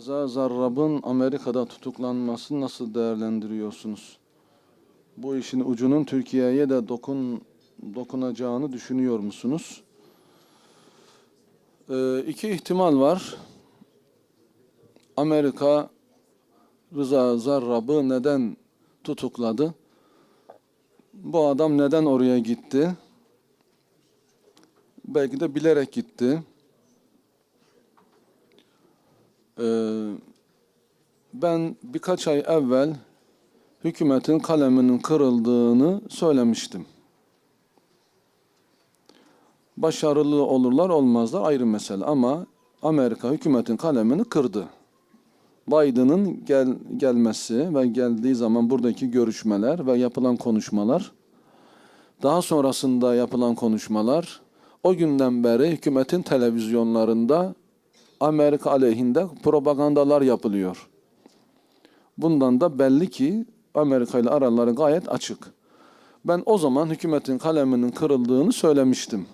Reza Zarrab'ın Amerika'da tutuklanmasını nasıl değerlendiriyorsunuz? Bu işin ucunun Türkiye'ye de dokun dokunacağını düşünüyor musunuz? Ee, iki ihtimal var. Amerika Rıza Zarrab'ı neden tutukladı? Bu adam neden oraya gitti? Belki de bilerek gitti. Ee, birkaç ay evvel hükümetin kaleminin kırıldığını söylemiştim. Başarılı olurlar olmazlar ayrı mesele ama Amerika hükümetin kalemini kırdı. Biden'ın gel, gelmesi ve geldiği zaman buradaki görüşmeler ve yapılan konuşmalar, daha sonrasında yapılan konuşmalar, o günden beri hükümetin televizyonlarında Amerika aleyhinde propagandalar yapılıyor. Bundan da belli ki Amerika ile araları gayet açık. Ben o zaman hükümetin kaleminin kırıldığını söylemiştim.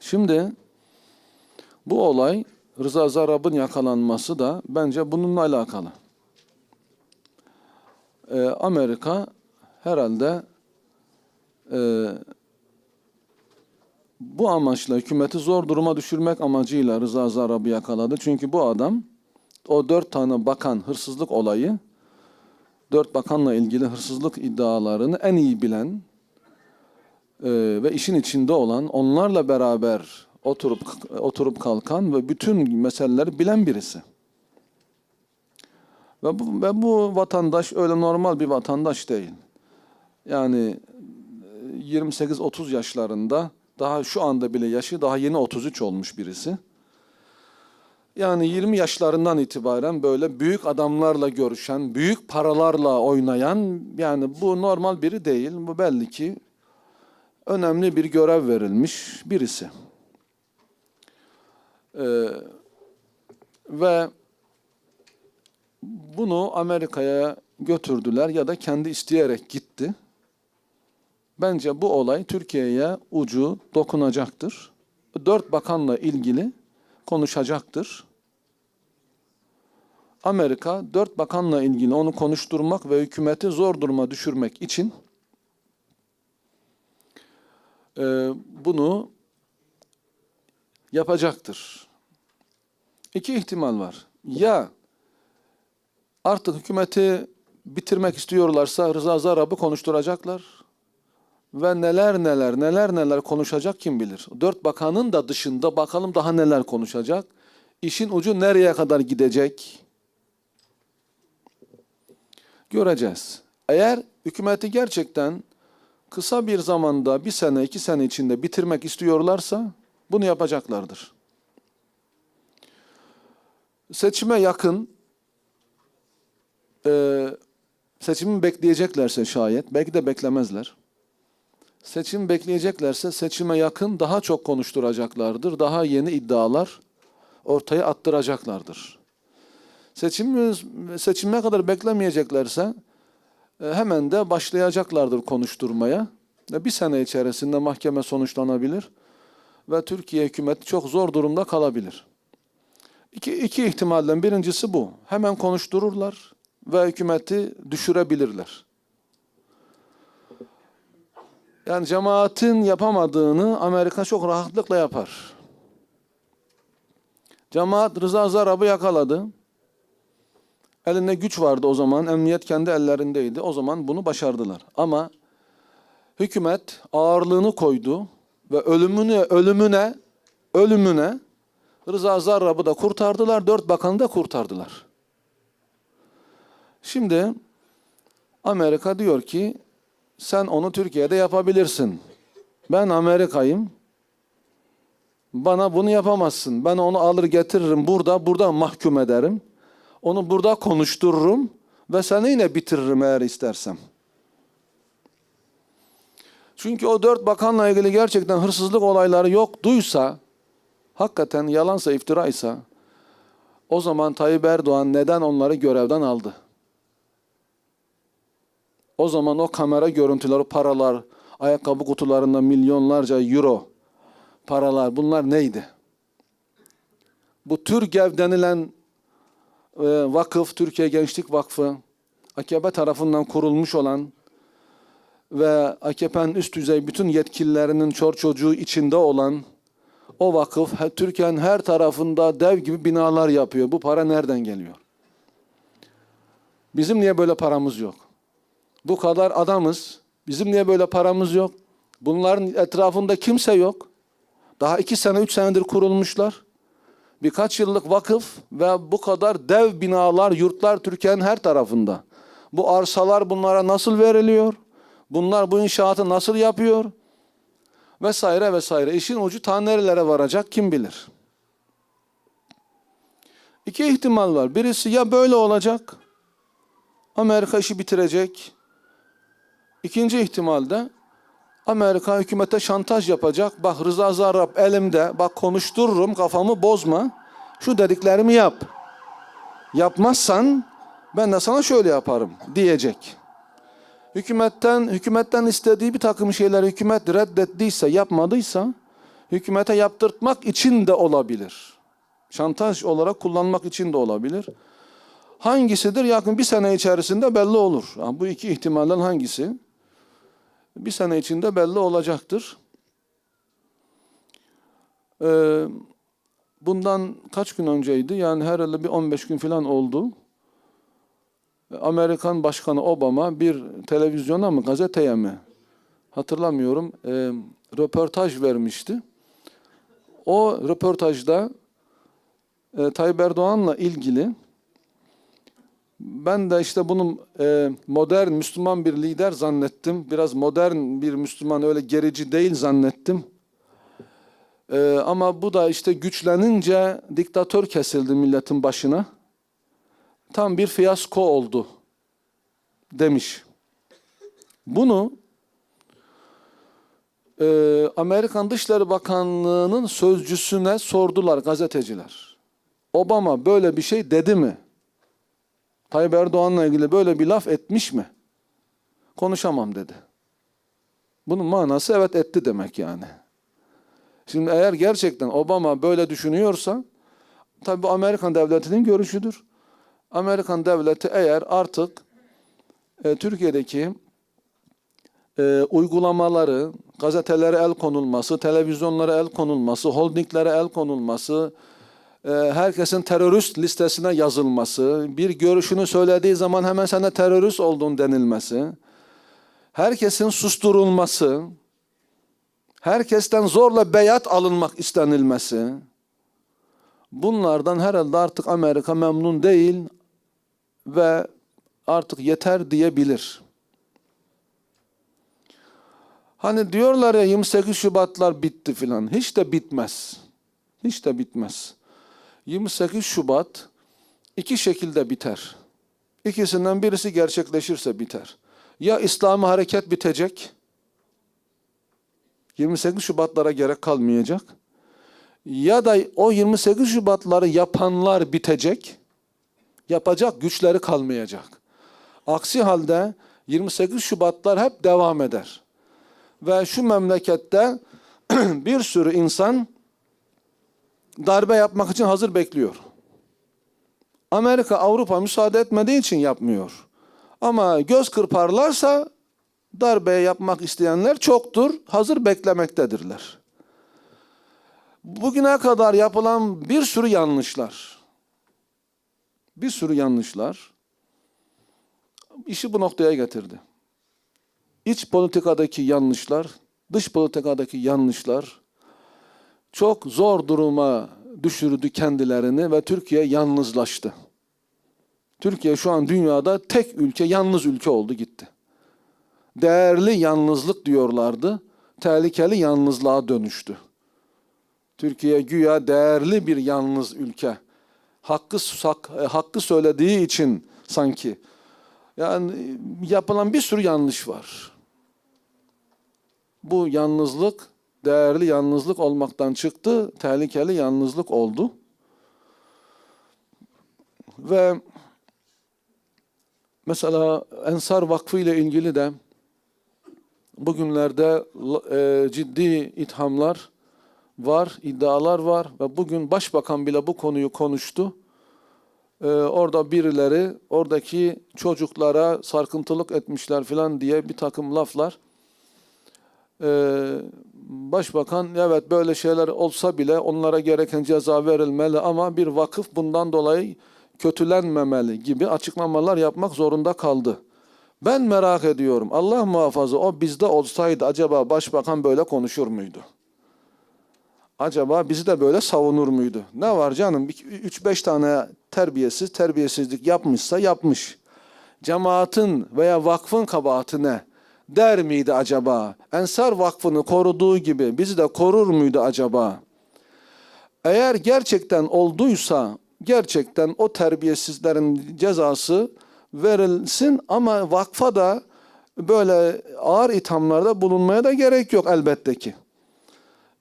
Şimdi bu olay Rıza Zarrab'ın yakalanması da bence bununla alakalı. Ee, Amerika herhalde e, bu amaçla hükümeti zor duruma düşürmek amacıyla Rıza Zarrab'ı yakaladı. Çünkü bu adam o dört tane bakan hırsızlık olayı, dört bakanla ilgili hırsızlık iddialarını en iyi bilen e, ve işin içinde olan, onlarla beraber oturup oturup kalkan ve bütün meseleleri bilen birisi. Ve bu, ve bu vatandaş öyle normal bir vatandaş değil. Yani e, 28-30 yaşlarında daha şu anda bile yaşı daha yeni 33 olmuş birisi. Yani 20 yaşlarından itibaren böyle büyük adamlarla görüşen, büyük paralarla oynayan yani bu normal biri değil. Bu belli ki önemli bir görev verilmiş birisi. Ee, ve bunu Amerika'ya götürdüler ya da kendi isteyerek gitti. Bence bu olay Türkiye'ye ucu dokunacaktır. Dört bakanla ilgili konuşacaktır. Amerika dört bakanla ilgili onu konuşturmak ve hükümeti zor duruma düşürmek için e, bunu yapacaktır. İki ihtimal var. Ya artık hükümeti bitirmek istiyorlarsa Rıza Zarrab'ı konuşturacaklar ve neler neler neler neler konuşacak kim bilir. Dört bakanın da dışında bakalım daha neler konuşacak. İşin ucu nereye kadar gidecek? Göreceğiz. Eğer hükümeti gerçekten kısa bir zamanda bir sene iki sene içinde bitirmek istiyorlarsa bunu yapacaklardır. Seçime yakın e, seçimi bekleyeceklerse şayet belki de beklemezler seçim bekleyeceklerse seçime yakın daha çok konuşturacaklardır. Daha yeni iddialar ortaya attıracaklardır. Seçim seçime kadar beklemeyeceklerse e, hemen de başlayacaklardır konuşturmaya. Ve bir sene içerisinde mahkeme sonuçlanabilir ve Türkiye hükümeti çok zor durumda kalabilir. İki, iki ihtimalden birincisi bu. Hemen konuştururlar ve hükümeti düşürebilirler. Yani cemaatin yapamadığını Amerika çok rahatlıkla yapar. Cemaat Rıza Zarrab'ı yakaladı. Elinde güç vardı o zaman. Emniyet kendi ellerindeydi. O zaman bunu başardılar. Ama hükümet ağırlığını koydu ve ölümüne ölümüne ölümüne Rıza Zarrab'ı da kurtardılar. Dört bakanı da kurtardılar. Şimdi Amerika diyor ki sen onu Türkiye'de yapabilirsin. Ben Amerika'yım. Bana bunu yapamazsın. Ben onu alır getiririm burada, burada mahkum ederim. Onu burada konuştururum ve seni yine bitiririm eğer istersem. Çünkü o dört bakanla ilgili gerçekten hırsızlık olayları yok duysa, hakikaten yalansa iftiraysa, o zaman Tayyip Erdoğan neden onları görevden aldı? O zaman o kamera görüntüleri, paralar, ayakkabı kutularında milyonlarca euro paralar bunlar neydi? Bu Türgev denilen vakıf, Türkiye Gençlik Vakfı, AKP tarafından kurulmuş olan ve AKP'nin üst düzey bütün yetkililerinin çor çocuğu içinde olan o vakıf Türkiye'nin her tarafında dev gibi binalar yapıyor. Bu para nereden geliyor? Bizim niye böyle paramız yok? Bu kadar adamız. Bizim niye böyle paramız yok? Bunların etrafında kimse yok. Daha iki sene, üç senedir kurulmuşlar. Birkaç yıllık vakıf ve bu kadar dev binalar, yurtlar Türkiye'nin her tarafında. Bu arsalar bunlara nasıl veriliyor? Bunlar bu inşaatı nasıl yapıyor? Vesaire vesaire. İşin ucu ta nerelere varacak kim bilir. İki ihtimal var. Birisi ya böyle olacak, Amerika işi bitirecek. İkinci ihtimalde Amerika hükümete şantaj yapacak. Bak Rıza Zarrab elimde. Bak konuştururum kafamı bozma. Şu dediklerimi yap. Yapmazsan ben de sana şöyle yaparım diyecek. Hükümetten hükümetten istediği bir takım şeyleri hükümet reddettiyse, yapmadıysa hükümete yaptırtmak için de olabilir. Şantaj olarak kullanmak için de olabilir. Hangisidir? Yakın bir sene içerisinde belli olur. Yani bu iki ihtimalden hangisi? Bir sene içinde belli olacaktır. Ee, bundan kaç gün önceydi? Yani herhalde bir 15 gün falan oldu. Amerikan Başkanı Obama bir televizyona mı, gazeteye mi? Hatırlamıyorum. E, röportaj vermişti. O röportajda e, Tayyip Erdoğan'la ilgili ben de işte bunun e, modern Müslüman bir lider zannettim. Biraz modern bir Müslüman öyle gerici değil zannettim. E, ama bu da işte güçlenince diktatör kesildi milletin başına. Tam bir fiyasko oldu demiş. Bunu e, Amerikan Dışişleri Bakanlığı'nın sözcüsüne sordular gazeteciler. Obama böyle bir şey dedi mi? Tayyip Erdoğan'la ilgili böyle bir laf etmiş mi? Konuşamam dedi. Bunun manası evet etti demek yani. Şimdi eğer gerçekten Obama böyle düşünüyorsa tabii bu Amerikan devletinin görüşüdür. Amerikan devleti eğer artık e, Türkiye'deki e, uygulamaları, gazetelere el konulması, televizyonlara el konulması, holdinglere el konulması, herkesin terörist listesine yazılması, bir görüşünü söylediği zaman hemen sana terörist olduğun denilmesi, herkesin susturulması, herkesten zorla beyat alınmak istenilmesi, bunlardan herhalde artık Amerika memnun değil ve artık yeter diyebilir. Hani diyorlar ya 28 Şubatlar bitti filan. Hiç de bitmez. Hiç de bitmez. 28 Şubat iki şekilde biter. İkisinden birisi gerçekleşirse biter. Ya İslami hareket bitecek. 28 Şubatlara gerek kalmayacak. Ya da o 28 Şubatları yapanlar bitecek. Yapacak güçleri kalmayacak. Aksi halde 28 Şubatlar hep devam eder. Ve şu memlekette bir sürü insan darbe yapmak için hazır bekliyor. Amerika, Avrupa müsaade etmediği için yapmıyor. Ama göz kırparlarsa darbe yapmak isteyenler çoktur, hazır beklemektedirler. Bugüne kadar yapılan bir sürü yanlışlar, bir sürü yanlışlar işi bu noktaya getirdi. İç politikadaki yanlışlar, dış politikadaki yanlışlar çok zor duruma düşürdü kendilerini ve Türkiye yalnızlaştı. Türkiye şu an dünyada tek ülke, yalnız ülke oldu gitti. Değerli yalnızlık diyorlardı, tehlikeli yalnızlığa dönüştü. Türkiye güya değerli bir yalnız ülke. Hakkı hak, e, hakkı söylediği için sanki yani yapılan bir sürü yanlış var. Bu yalnızlık değerli yalnızlık olmaktan çıktı, tehlikeli yalnızlık oldu. Ve mesela Ensar Vakfı ile ilgili de bugünlerde e, ciddi ithamlar var, iddialar var ve bugün başbakan bile bu konuyu konuştu. Ee, orada birileri oradaki çocuklara sarkıntılık etmişler filan diye bir takım laflar. Ee, başbakan evet böyle şeyler olsa bile onlara gereken ceza verilmeli ama bir vakıf bundan dolayı kötülenmemeli gibi açıklamalar yapmak zorunda kaldı. Ben merak ediyorum. Allah muhafaza o bizde olsaydı acaba başbakan böyle konuşur muydu? Acaba bizi de böyle savunur muydu? Ne var canım? 3-5 tane terbiyesiz terbiyesizlik yapmışsa yapmış. Cemaatin veya vakfın kabahati ne? Der miydi acaba? Ensar Vakfı'nı koruduğu gibi bizi de korur muydu acaba? Eğer gerçekten olduysa gerçekten o terbiyesizlerin cezası verilsin ama vakfa da böyle ağır ithamlarda bulunmaya da gerek yok elbette ki.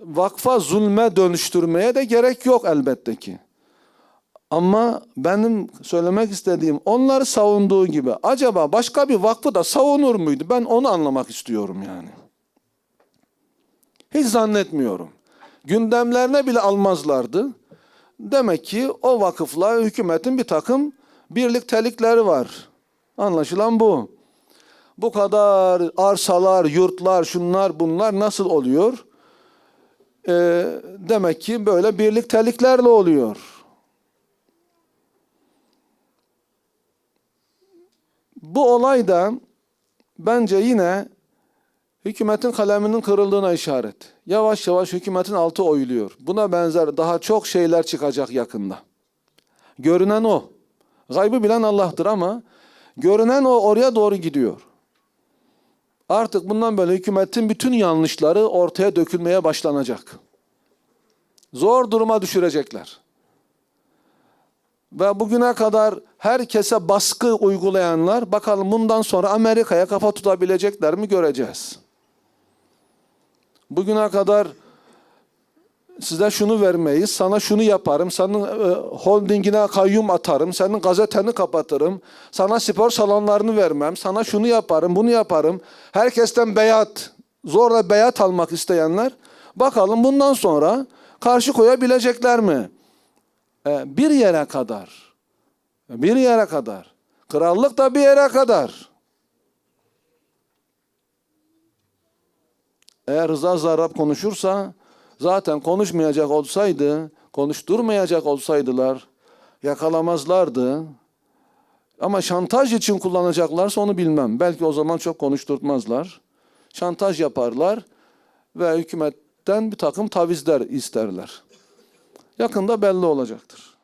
Vakfa zulme dönüştürmeye de gerek yok elbette ki. Ama benim söylemek istediğim onları savunduğu gibi acaba başka bir vakfı da savunur muydu? Ben onu anlamak istiyorum yani. Hiç zannetmiyorum. Gündemlerine bile almazlardı. Demek ki o vakıfla hükümetin bir takım birliktelikleri var. Anlaşılan bu. Bu kadar arsalar, yurtlar, şunlar bunlar nasıl oluyor? Ee, demek ki böyle birlikteliklerle oluyor. Bu olay da bence yine hükümetin kaleminin kırıldığına işaret. Yavaş yavaş hükümetin altı oyuluyor. Buna benzer daha çok şeyler çıkacak yakında. Görünen o. Gaybı bilen Allah'tır ama görünen o oraya doğru gidiyor. Artık bundan böyle hükümetin bütün yanlışları ortaya dökülmeye başlanacak. Zor duruma düşürecekler. Ve bugüne kadar herkese baskı uygulayanlar bakalım bundan sonra Amerika'ya kafa tutabilecekler mi göreceğiz. Bugüne kadar size şunu vermeyiz, sana şunu yaparım, senin e, holdingine kayyum atarım, senin gazeteni kapatırım, sana spor salonlarını vermem, sana şunu yaparım, bunu yaparım. Herkesten beyat, zorla beyat almak isteyenler bakalım bundan sonra karşı koyabilecekler mi? E, bir yere kadar. Bir yere kadar. Krallık da bir yere kadar. Eğer Rıza Zarrab konuşursa zaten konuşmayacak olsaydı, konuşturmayacak olsaydılar yakalamazlardı. Ama şantaj için kullanacaklarsa onu bilmem. Belki o zaman çok konuşturtmazlar. Şantaj yaparlar ve hükümetten bir takım tavizler isterler. Yakında belli olacaktır.